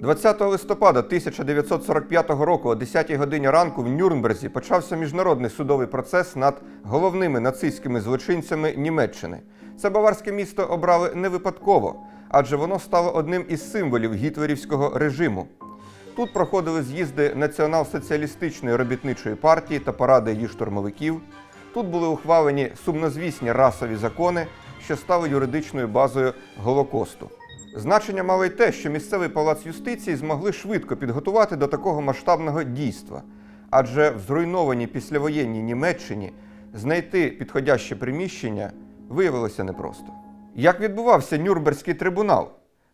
20 листопада 1945 року о 10 годині ранку в Нюрнберзі почався міжнародний судовий процес над головними нацистськими злочинцями Німеччини. Це баварське місто обрали не випадково, адже воно стало одним із символів гітлерівського режиму. Тут проходили з'їзди Націонал-соціалістичної робітничої партії та паради її штурмовиків. Тут були ухвалені сумнозвісні расові закони, що стали юридичною базою Голокосту. Значення мало й те, що місцевий палац юстиції змогли швидко підготувати до такого масштабного дійства, адже в зруйнованій післявоєнній Німеччині знайти підходяще приміщення виявилося непросто. Як відбувався Нюрнберзький трибунал?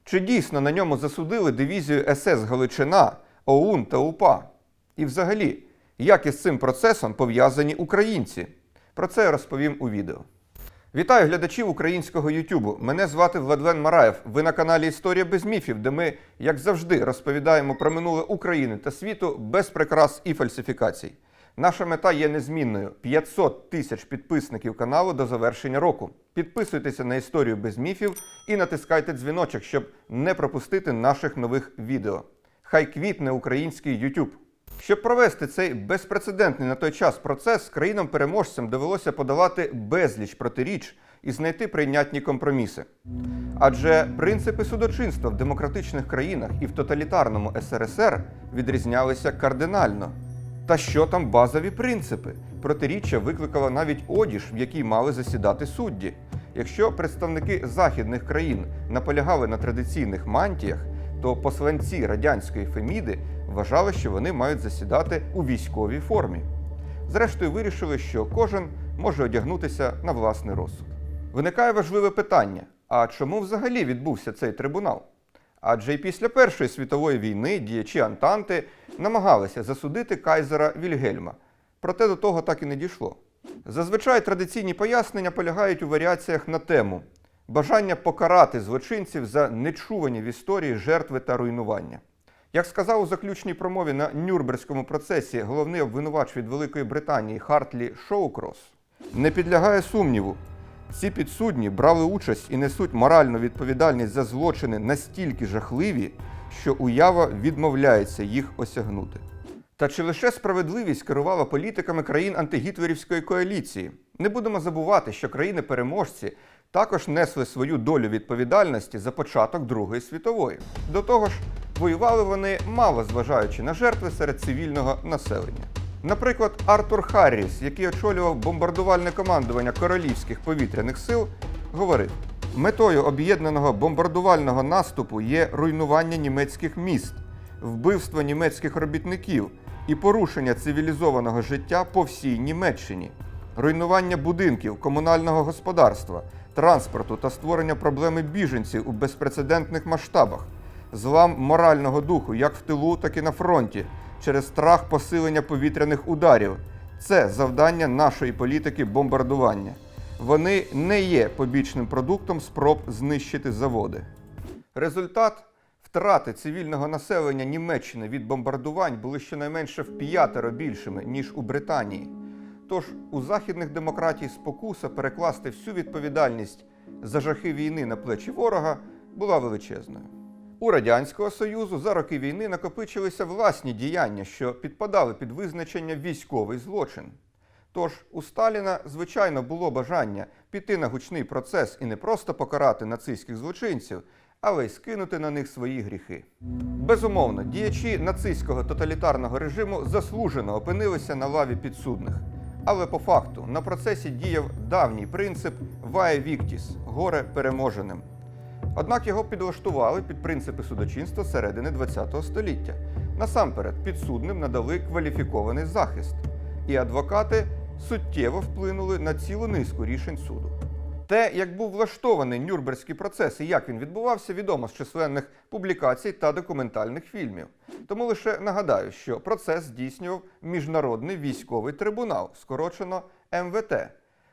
Чи дійсно на ньому засудили дивізію СС Галичина, ОУН та УПА? І взагалі, як із цим процесом пов'язані українці? Про це я розповім у відео. Вітаю глядачів українського Ютубу. Мене звати Владлен Мараєв. Ви на каналі Історія без міфів, де ми, як завжди, розповідаємо про минуле України та світу без прикрас і фальсифікацій. Наша мета є незмінною: 500 тисяч підписників каналу до завершення року. Підписуйтеся на історію без міфів і натискайте дзвіночок, щоб не пропустити наших нових відео. Хай квітне український YouTube. Щоб провести цей безпрецедентний на той час процес, країнам-переможцям довелося подолати безліч протиріч і знайти прийнятні компроміси. Адже принципи судочинства в демократичних країнах і в тоталітарному СРСР відрізнялися кардинально. Та що там базові принципи? Протиріччя викликала навіть одіж, в якій мали засідати судді. Якщо представники західних країн наполягали на традиційних мантіях, то посланці радянської Феміди вважали, що вони мають засідати у військовій формі. Зрештою, вирішили, що кожен може одягнутися на власний розсуд. Виникає важливе питання: а чому взагалі відбувся цей трибунал? Адже і після Першої світової війни діячі Антанти намагалися засудити кайзера Вільгельма. Проте до того так і не дійшло. Зазвичай традиційні пояснення полягають у варіаціях на тему бажання покарати злочинців за нечувані в історії жертви та руйнування. Як сказав у заключній промові на Нюрнберзькому процесі головний обвинувач від Великої Британії Хартлі Шоукрос, не підлягає сумніву. Ці підсудні брали участь і несуть моральну відповідальність за злочини настільки жахливі, що уява відмовляється їх осягнути. Та чи лише справедливість керувала політиками країн антигітлерівської коаліції? Не будемо забувати, що країни-переможці також несли свою долю відповідальності за початок Другої світової. До того ж, воювали вони мало зважаючи на жертви серед цивільного населення. Наприклад, Артур Харріс, який очолював бомбардувальне командування королівських повітряних сил, говорив: метою об'єднаного бомбардувального наступу є руйнування німецьких міст, вбивство німецьких робітників і порушення цивілізованого життя по всій Німеччині, руйнування будинків, комунального господарства, транспорту та створення проблеми біженців у безпрецедентних масштабах, злам морального духу як в тилу, так і на фронті, через страх посилення повітряних ударів. Це завдання нашої політики бомбардування. Вони не є побічним продуктом спроб знищити заводи. Результат втрати цивільного населення Німеччини від бомбардувань були щонайменше в п'ятеро більшими, ніж у Британії. Тож у західних демократій спокуса перекласти всю відповідальність за жахи війни на плечі ворога була величезною. У Радянського Союзу за роки війни накопичилися власні діяння, що підпадали під визначення військовий злочин. Тож у Сталіна, звичайно, було бажання піти на гучний процес і не просто покарати нацистських злочинців, але й скинути на них свої гріхи. Безумовно, діячі нацистського тоталітарного режиму заслужено опинилися на лаві підсудних. Але по факту на процесі діяв давній принцип «Vae victis» – горе переможеним. Однак його підлаштували під принципи судочинства середини ХХ століття. Насамперед, підсудним надали кваліфікований захист, і адвокати суттєво вплинули на цілу низку рішень суду. Те, як був влаштований Нюрнберзький процес і як він відбувався, відомо з численних публікацій та документальних фільмів. Тому лише нагадаю, що процес здійснював Міжнародний військовий трибунал, скорочено МВТ,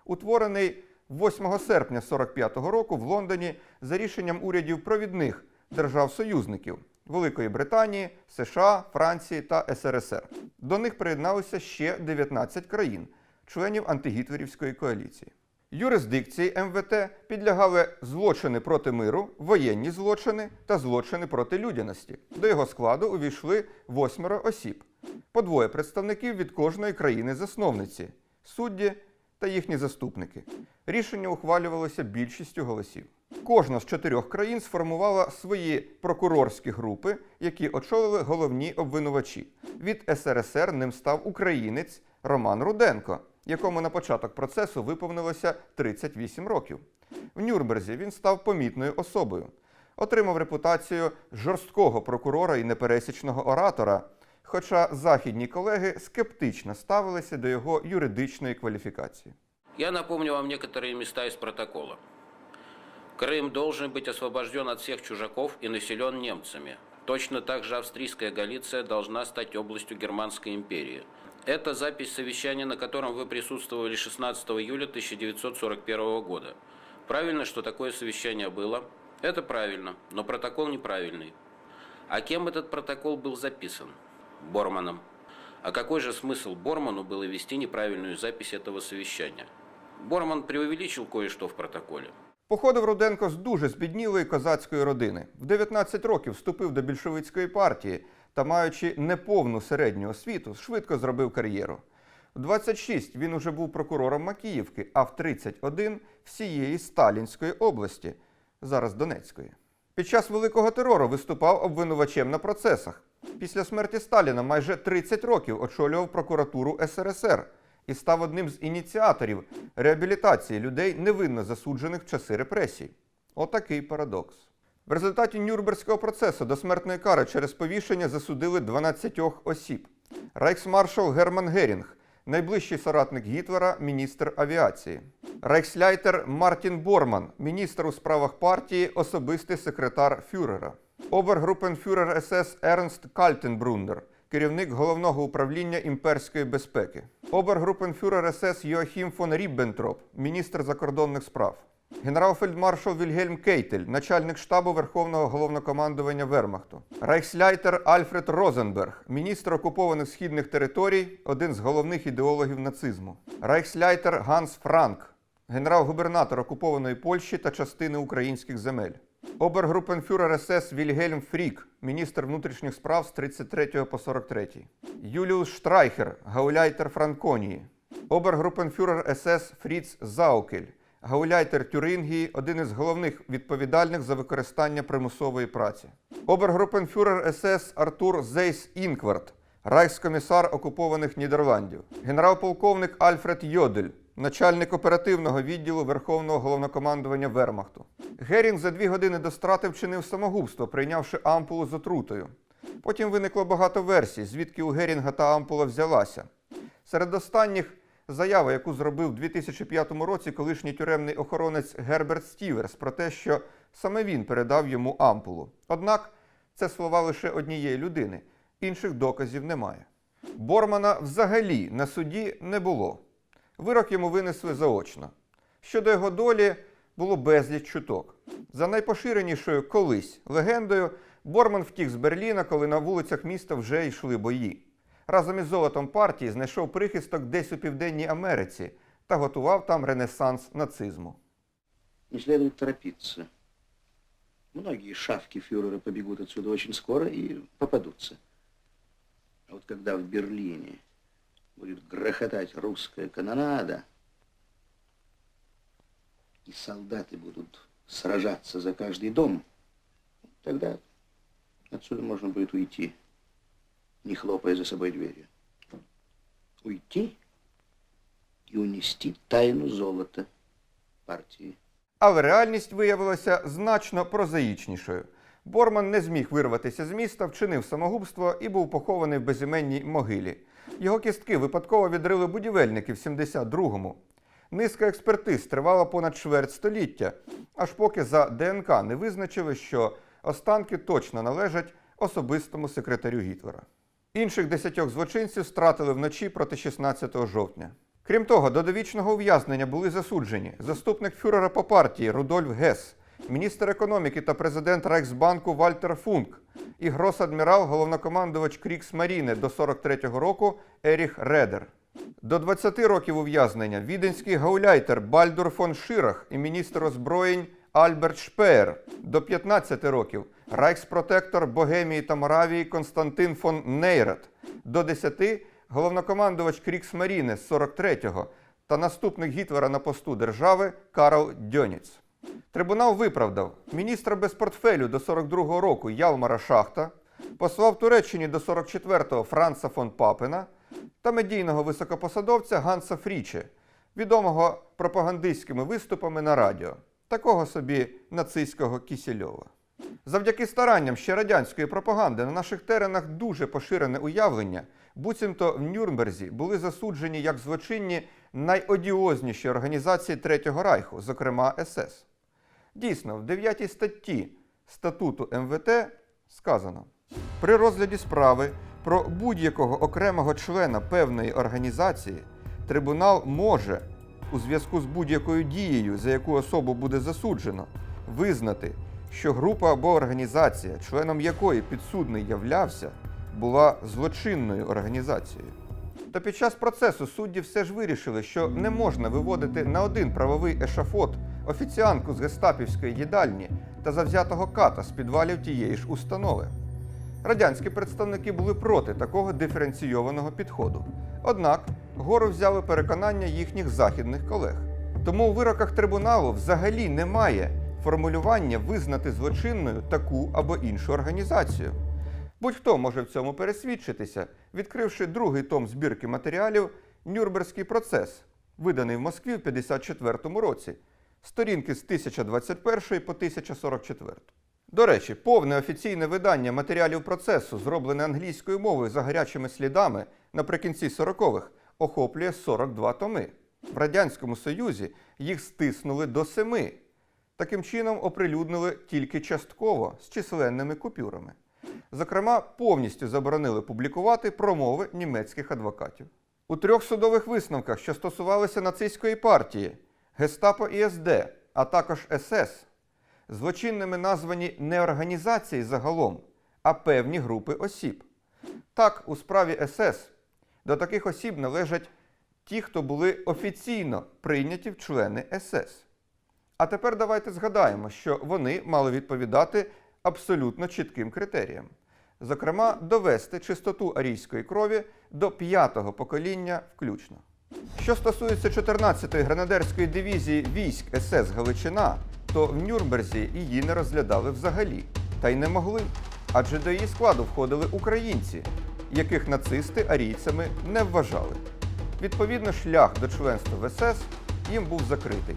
утворений 8 серпня 45-го року в Лондоні за рішенням урядів провідних держав-союзників Великої Британії, США, Франції та СРСР. До них приєдналися ще 19 країн, членів антигітлерівської коаліції. Юрисдикції МВТ підлягали злочини проти миру, воєнні злочини та злочини проти людяності. До його складу увійшли восьмеро осіб, по двоє представників від кожної країни-засновниці, судді та їхні заступники. Рішення ухвалювалося більшістю голосів. Кожна з чотирьох країн сформувала свої прокурорські групи, які очолили головні обвинувачі. Від СРСР ним став українець Роман Руденко, якому на початок процесу виповнилося 38 років. В Нюрнберзі він став помітною особою, отримав репутацію жорсткого прокурора і непересічного оратора. Хоча західні колеги скептично ставилися до його юридичної кваліфікації. Я напомню вам некоторые места из протокола. Крым должен быть освобожден от всех чужаков и населен немцами. Точно так же австрийская Галиция должна стать областью Германской империи. Это запись совещания, на котором вы присутствовали 16 июля 1941 года. Правильно, что такое совещание было? Это правильно, но протокол неправильный. А кем этот протокол был записан? Борманом. А какой же смысл Борману было вести неправильную запись этого совещания? Борман преувеличил кое-что в протоколе. Походив Руденко з дуже збіднілої козацької родини. В 19 років вступив до більшовицької партії та, маючи неповну середню освіту, швидко зробив кар'єру. В 26 він уже був прокурором Макіївки, а в 31 всієї Сталінської області, зараз Донецької. Під час великого терору виступав обвинувачем на процесах. Після смерті Сталіна майже 30 років очолював прокуратуру СРСР і став одним з ініціаторів реабілітації людей, невинно засуджених в часи репресій. Отакий парадокс. В результаті Нюрнберзького процесу до смертної кари через повішення засудили 12 осіб. Рейхсмаршал Герман Герінг, найближчий соратник Гітлера, міністр авіації. Рейхсляйтер Мартін Борман, міністр у справах партії, особистий секретар фюрера. Обергрупенфюрер СС Ернст Кальтенбрундер, керівник головного управління імперської безпеки. Обергрупенфюрер СС Йоахім фон Ріббентроп, міністр закордонних справ. Генерал-фельдмаршал Вільгельм Кейтель, начальник штабу Верховного головнокомандування Вермахту. Рейхсляйтер Альфред Розенберг, міністр окупованих східних територій, один з головних ідеологів нацизму. Рейхсляйтер Ганс Франк, генерал-губернатор окупованої Польщі та частини українських земель. Обергрупенфюрер СС Вільгельм Фрік, міністр внутрішніх справ з 33 по 43. Юліус Штрайхер, гауляйтер Франконії. Обергрупенфюрер СС Фріц Заукель, гауляйтер Тюрингії, один із головних відповідальних за використання примусової праці. Обергрупенфюрер СС Артур Зейс Інкварт, райхскомісар окупованих Нідерландів. Генерал-полковник Альфред Йодель, начальник оперативного відділу Верховного головнокомандування Вермахту. Герінг за дві години до страти вчинив самогубство, прийнявши ампулу з отрутою. Потім виникло багато версій, звідки у Герінга та ампула взялася. Серед останніх заява, яку зробив у 2005 році колишній тюремний охоронець Герберт Стіверс про те, що саме він передав йому ампулу. Однак це слова лише однієї людини, інших доказів немає. Бормана взагалі на суді не було. Вирок йому винесли заочно. Щодо його долі було безліч чуток. За найпоширенішою колись легендою, Борман втік з Берліна, коли на вулицях міста вже йшли бої. Разом із золотом партії знайшов прихисток десь у Південній Америці та готував там ренесанс нацизму. Не следует торопиться. Многие шавки фюрера побегут отсюда очень скоро и попадутся. А вот когда в Берлине будет грохотать русская канонада, и солдаты будут сражаться за каждый дом, тогда отсюда можно будет уйти, не хлопая за собой дверью. Уйти и унести тайну золота партии. Але реальність виявилася значно прозаїчнішою. Борман не зміг вирватися з міста, вчинив самогубство і був похований в безіменній могилі. Його кістки випадково відрили будівельники в 72-му. Низка експертиз тривала понад чверть століття, аж поки за ДНК не визначили, що останки точно належать особистому секретарю Гітлера. Інших десятьох злочинців стратили вночі проти 16 жовтня. Крім того, до довічного ув'язнення були засуджені заступник фюрера по партії Рудольф Гес, міністр економіки та президент Рейхсбанку Вальтер Функ і гросадмірал, головнокомандувач Крікс Маріне до 43-го року Еріх Редер. До 20 років ув'язнення віденський гауляйтер Бальдур фон Ширах і міністр озброєнь Альберт Шпеер. До 15 років райкспротектор Богемії та Моравії Константин фон Нейрат. До 10 головнокомандувач Кріксмаріне з 43-го та наступник Гітлера на посту держави Карл Дьоніц. Трибунал виправдав міністра без портфелю до 42-го року Ялмара Шахта, посла в Туреччині до 44-го Франца фон Папена та медійного високопосадовця Ганса Фріче, відомого пропагандистськими виступами на радіо, такого собі нацистського Кісельова. Завдяки старанням ще радянської пропаганди на наших теренах дуже поширене уявлення, буцімто в Нюрнберзі були засуджені як злочинні найодіозніші організації Третього Райху, зокрема СС. Дійсно, в 9 статті статуту МВТ сказано: при розгляді справи про будь-якого окремого члена певної організації трибунал може, у зв'язку з будь-якою дією, за яку особу буде засуджено, визнати, що група або організація, членом якої підсудний являвся, була злочинною організацією. Та під час процесу судді все ж вирішили, що не можна виводити на один правовий ешафот офіціанку з гестапівської їдальні та завзятого ката з підвалів тієї ж установи. Радянські представники були проти такого диференційованого підходу. Однак гору взяли переконання їхніх західних колег. Тому у вироках трибуналу взагалі немає формулювання визнати злочинною таку або іншу організацію. Будь-хто може в цьому пересвідчитися, відкривши другий том збірки матеріалів Нюрнберзький процес, виданий в Москві в 54-му році, сторінки з 1021 по 1044. До речі, повне офіційне видання матеріалів процесу, зроблене англійською мовою за гарячими слідами наприкінці 40-х, охоплює 42 томи. В Радянському Союзі їх стиснули до семи. Таким чином оприлюднили тільки частково з численними купюрами. Зокрема, повністю заборонили публікувати промови німецьких адвокатів. У трьох судових висновках, що стосувалися нацистської партії, Гестапо і СД, а також СС, злочинними названі не організації загалом, а певні групи осіб. Так, у справі СС до таких осіб належать ті, хто були офіційно прийняті в члени СС. А тепер давайте згадаємо, що вони мали відповідати абсолютно чітким критеріям. Зокрема, довести чистоту арійської крові до п'ятого покоління включно. Що стосується 14-ї гренадерської дивізії військ СС Галичина, то в Нюрнберзі її не розглядали взагалі, та й не могли, адже до її складу входили українці, яких нацисти арійцями не вважали. Відповідно, шлях до членства в СС їм був закритий.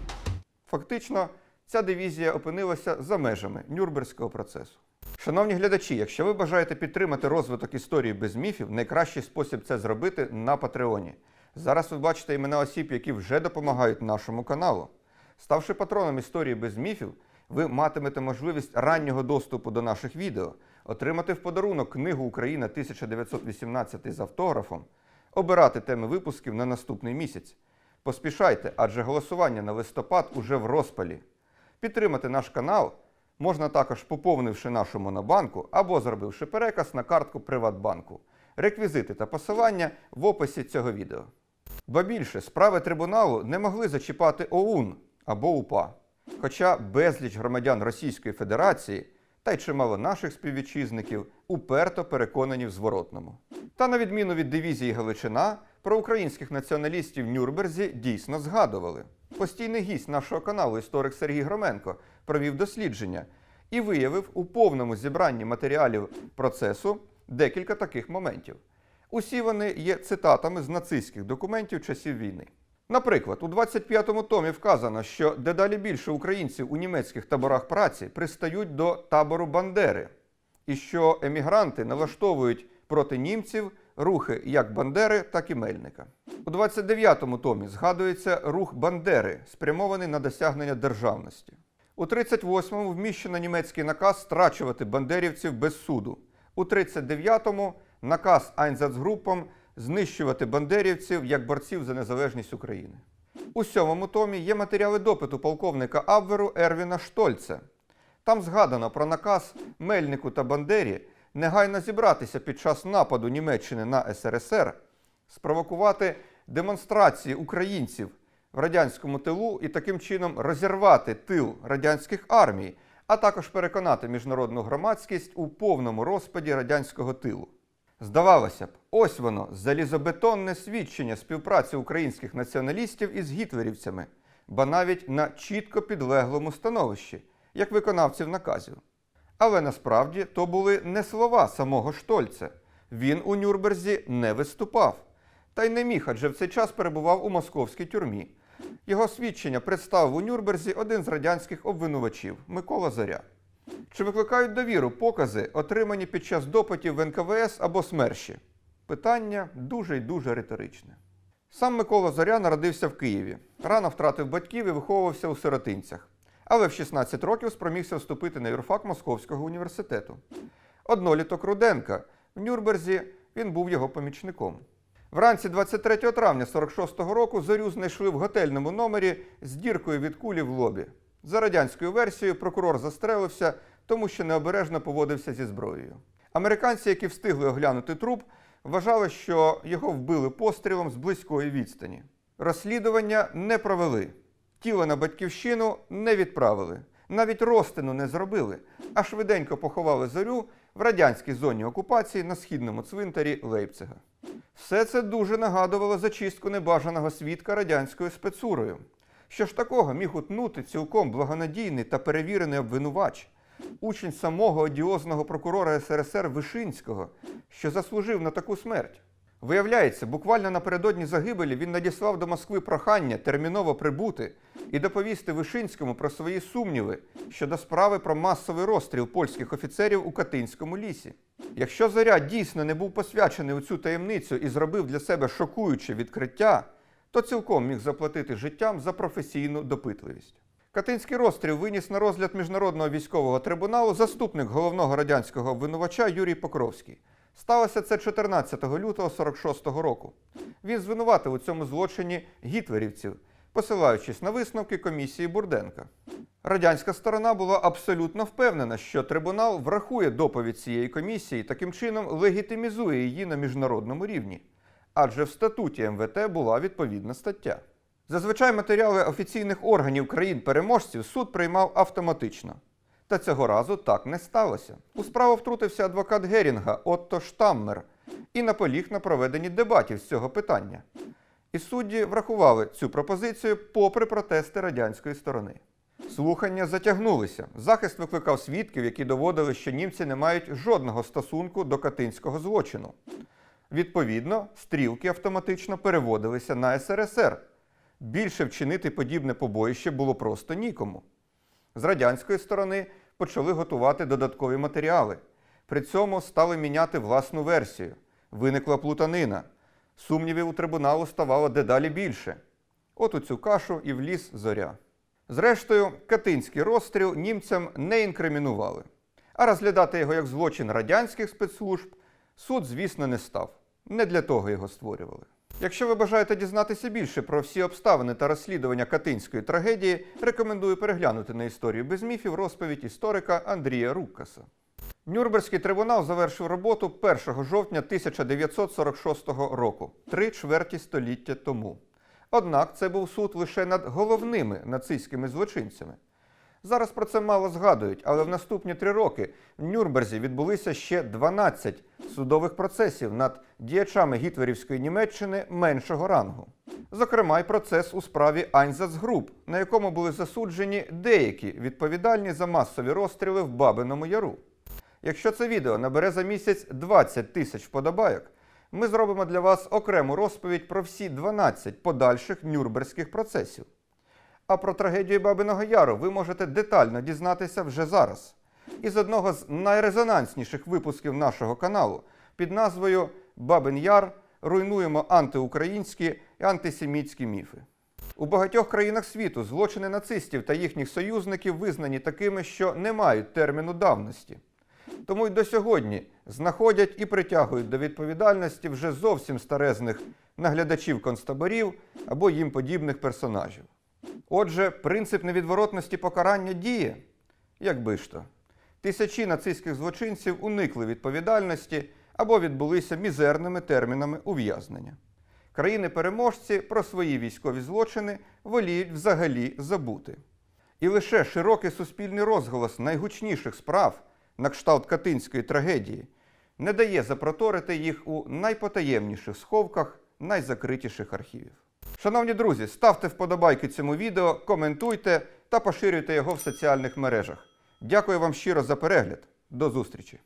Фактично, ця дивізія опинилася за межами Нюрнберзького процесу. Шановні глядачі, якщо ви бажаєте підтримати розвиток історії без міфів, найкращий спосіб це зробити на Патреоні. Зараз ви бачите імена осіб, які вже допомагають нашому каналу. Ставши патроном історії без міфів, ви матимете можливість раннього доступу до наших відео, отримати в подарунок книгу Україна 1918 з автографом, обирати теми випусків на наступний місяць. Поспішайте, адже голосування на листопад уже в розпалі. Підтримати наш канал можна також поповнивши нашу монобанку або зробивши переказ на картку Приватбанку. Реквізити та посилання в описі цього відео. Ба більше, справи трибуналу не могли зачіпати ОУН або УПА. Хоча безліч громадян Російської Федерації та й чимало наших співвітчизників уперто переконані в зворотному. Та на відміну від дивізії Галичина, про українських націоналістів в Нюрнберзі дійсно згадували. Постійний гість нашого каналу, історик Сергій Громенко, провів дослідження і виявив у повному зібранні матеріалів процесу декілька таких моментів. Усі вони є цитатами з нацистських документів часів війни. Наприклад, у 25-му томі вказано, що дедалі більше українців у німецьких таборах праці пристають до табору Бандери, і що емігранти налаштовують проти німців рухи як Бандери, так і Мельника. У 29-му томі згадується рух Бандери, спрямований на досягнення державності. У 38-му вміщено німецький наказ страчувати бандерівців без суду. У 39-му наказ Айнзацгруппам знищувати бандерівців як борців за незалежність України. У сьомому томі є матеріали допиту полковника Абверу Ервіна Штольца. Там згадано про наказ Мельнику та Бандері негайно зібратися під час нападу Німеччини на СРСР, спровокувати демонстрації українців в радянському тилу і таким чином розірвати тил радянських армій, а також переконати міжнародну громадськість у повному розпаді радянського тилу. Здавалося б, ось воно залізобетонне свідчення співпраці українських націоналістів із гітлерівцями, ба навіть на чітко підлеглому становищі, як виконавців наказів. Але насправді то були не слова самого Штольце. Він у Нюрнберзі не виступав. Та й не міг, адже в цей час перебував у московській тюрмі. Його свідчення представив у Нюрнберзі один з радянських обвинувачів Микола Зоря. Чи викликають довіру покази, отримані під час допитів в НКВС або СМЕРШі? Питання дуже й дуже риторичне. Сам Микола Зоря народився в Києві. Рано втратив батьків і виховувався у сиротинцях. Але в 16 років спромігся вступити на юрфак Московського університету. Одноліток Руденка в Нюрнберзі він був його помічником. Вранці 23 травня 46-го року зорю знайшли в готельному номері з діркою від кулі в лобі. За радянською версією, прокурор застрелився, тому що необережно поводився зі зброєю. Американці, які встигли оглянути труп, вважали, що його вбили пострілом з близької відстані. Розслідування не провели. Тіло на батьківщину не відправили. Навіть розтину не зробили, а швиденько поховали зорю в радянській зоні окупації на східному цвинтарі Лейпцига. Все це дуже нагадувало зачистку небажаного свідка радянською спецурою. Що ж такого міг утнути цілком благонадійний та перевірений обвинувач, учень самого одіозного прокурора СРСР Вишинського, що заслужив на таку смерть? Виявляється, буквально напередодні загибелі він надіслав до Москви прохання терміново прибути і доповісти Вишинському про свої сумніви щодо справи про масовий розстріл польських офіцерів у Катинському лісі. Якщо Зоря дійсно не був посвячений у цю таємницю і зробив для себе шокуюче відкриття, то цілком міг заплатити життям за професійну допитливість. Катинський розстріл виніс на розгляд міжнародного військового трибуналу заступник головного радянського обвинувача Юрій Покровський. Сталося це 14 лютого 46-го року. Він звинуватив у цьому злочині гітлерівців, посилаючись на висновки комісії Бурденка. Радянська сторона була абсолютно впевнена, що трибунал врахує доповідь цієї комісії таким чином легітимізує її на міжнародному рівні. Адже в статуті МВТ була відповідна стаття. Зазвичай матеріали офіційних органів країн-переможців суд приймав автоматично. Та цього разу так не сталося. У справу втрутився адвокат Герінга Отто Штаммер і наполіг на проведенні дебатів з цього питання. І судді врахували цю пропозицію попри протести радянської сторони. Слухання затягнулися. Захист викликав свідків, які доводили, що німці не мають жодного стосунку до катинського злочину. Відповідно, стрілки автоматично переводилися на СРСР. Більше вчинити подібне побоїще було просто нікому. З радянської сторони почали готувати додаткові матеріали. При цьому стали міняти власну версію. Виникла плутанина. Сумнівів у трибуналу ставало дедалі більше. От у цю кашу і вліз зоря. Зрештою, катинський розстріл німцям не інкримінували. А розглядати його як злочин радянських спецслужб суд, звісно, не став. Не для того його створювали. Якщо ви бажаєте дізнатися більше про всі обставини та розслідування катинської трагедії, рекомендую переглянути на історію без міфів розповідь історика Андрія Руккаса. Нюрнберзький трибунал завершив роботу 1 жовтня 1946 року, три чверті століття тому. Однак це був суд лише над головними нацистськими злочинцями. Зараз про це мало згадують, але в наступні три роки в Нюрнберзі відбулися ще 12 судових процесів над діячами гітлерівської Німеччини меншого рангу. Зокрема, й процес у справі Айнзацгруп, на якому були засуджені деякі відповідальні за масові розстріли в Бабиному Яру. Якщо це відео набере за місяць 20 тисяч вподобайок, ми зробимо для вас окрему розповідь про всі 12 подальших нюрнберзьких процесів. А про трагедію Бабиного Яру ви можете детально дізнатися вже зараз. Із одного з найрезонансніших випусків нашого каналу під назвою Бабин Яр руйнуємо антиукраїнські і антисемітські міфи. У багатьох країнах світу злочини нацистів та їхніх союзників визнані такими, що не мають терміну давності. Тому й до сьогодні знаходять і притягують до відповідальності вже зовсім старезних наглядачів концтаборів або їм подібних персонажів. Отже, принцип невідворотності покарання діє, якби ж то. Тисячі нацистських злочинців уникли відповідальності або відбулися мізерними термінами ув'язнення. Країни-переможці про свої військові злочини воліють взагалі забути. І лише широкий суспільний розголос найгучніших справ на кшталт Катинської трагедії не дає запроторити їх у найпотаємніших сховках найзакритіших архівів. Шановні друзі, ставте вподобайки цьому відео, коментуйте та поширюйте його в соціальних мережах. Дякую вам щиро за перегляд. До зустрічі!